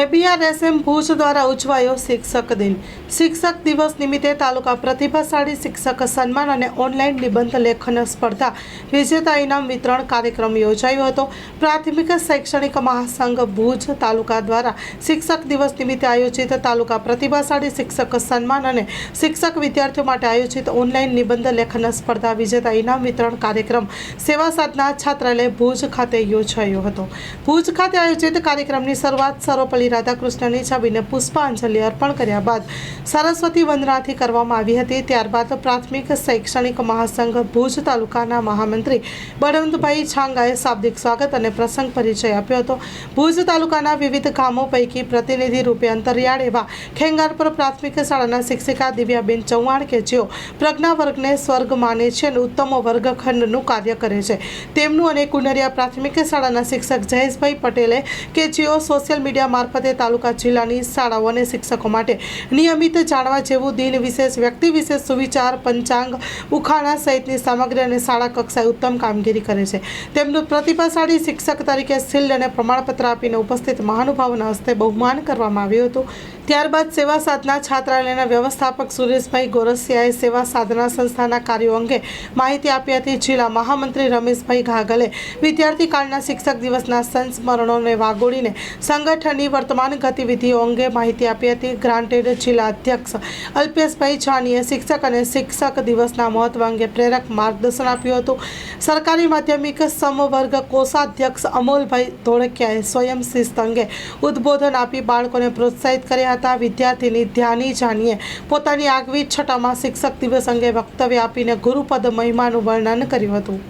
એબીઆરએસએમ ભુજ દ્વારા ઉજવાયો શિક્ષક દિન. શિક્ષક દિવસ નિમિત્તે તાલુકા પ્રતિભાશાળી શિક્ષક સન્માન અને ઓનલાઈન નિબંધ લેખન સ્પર્ધા વિજેતા ઇનામ વિતરણ કાર્યક્રમ યોજાયો હતો. પ્રાથમિક શૈક્ષણિક મહાસંઘ ભુજ તાલુકા દ્વારા શિક્ષક દિવસ નિમિત્તે આયોજિત તાલુકા પ્રતિભાશાળી શિક્ષક સન્માન અને શિક્ષક વિદ્યાર્થીઓ માટે આયોજિત ઓનલાઈન નિબંધ લેખન સ્પર્ધા વિજેતા ઇનામ વિતરણ કાર્યક્રમ સેવા સાધના છાત્રાલય ભુજ ખાતે યોજાયો હતો. ભુજ ખાતે આયોજિત કાર્યક્રમની શરૂઆત સર્વપલ્લી રાધાકૃષ્ણની છબીને પુષ્પાંજલિ અર્પણ કર્યા બાદ સરસ્વતી વંદનાથી કરવામાં આવી હતી. ત્યારબાદ પ્રાથમિક શૈક્ષણિક મહાસંઘ ભુજ તાલુકાના મહામંત્રી બળવંતભાઈ છાંગાએ શાબ્દિક સ્વાગત અને પ્રસંગ પરિચય આપ્યો હતો. ભુજ તાલુકાના વિવિધ ગામો પૈકી પ્રતિનિધિ રૂપે અંતરિયાળ એવા ખેંગારપર પ્રાથમિક શાળાના શિક્ષિકા દિવ્યાબેન ચૌહાણ કે જેઓ પ્રજ્ઞા વર્ગને સ્વર્ગ માને છે અને ઉત્તમ વર્ગખંડનું કાર્ય કરે છે. તેમનું અને કુનરિયા પ્રાથમિક શાળાના શિક્ષક જયેશભાઈ પટેલે કે જેઓ સોશિયલ મીડિયા મારફતે તાલુકા જિલ્લાની શાળાઓ અને શિક્ષકો માટે નિયમિત જાણવા જેવું દિન વિશેષ, વ્યક્તિ વિશેષ સુવિચાર, પંચાંગ, ઉખાણા સહિતની સામગ્રી અને શાળા કક્ષાએ ઉત્તમ કામગીરી કરે છે. તેમનું પ્રતિભાશાળી શિક્ષક તરીકે શિલ્ડ અને પ્રમાણપત્ર આપીને ઉપસ્થિત મહાનુભાવોના હસ્તે બહુમાન કરવામાં આવ્યું હતું. ત્યારબાદ સેવા સાધના છાત્રાલયના વ્યવસ્થાપક સુરેશભાઈ ગોરસિયાએ સેવા સાધના સંસ્થાના કાર્યો અંગે માહિતી આપી હતી. જિલ્લા મહામંત્રી રમેશભાઈ ઘાગલે વિદ્યાર્થી કાળના શિક્ષક દિવસના સંસ્મરણોને વાગોળીને સંગઠનની વર્તમાન ગતિવિધિઓ અંગે માહિતી આપી હતી. ગ્રાન્ટેડ જિલ્લા અધ્યક્ષ અલ્પેશભાઈ છાનીએ શિક્ષક અને શિક્ષક દિવસના મહત્વ અંગે પ્રેરક માર્ગદર્શન આપ્યું હતું. સરકારી માધ્યમિક સમવર્ગ કોષાધ્યક્ષ અમોલભાઈ ધોળકિયાએ સ્વયં શિસ્ત અંગે ઉદ્બોધન આપી બાળકોને પ્રોત્સાહિત કર્યા હતા. વિદ્યાર્થીની ધ્યાની જાનીએ પોતાની આગવી છટામાં શિક્ષક દિવસ અંગે વક્તવ્ય આપીને ગુરુપદ મહિમાનું વર્ણન કર્યું હતું.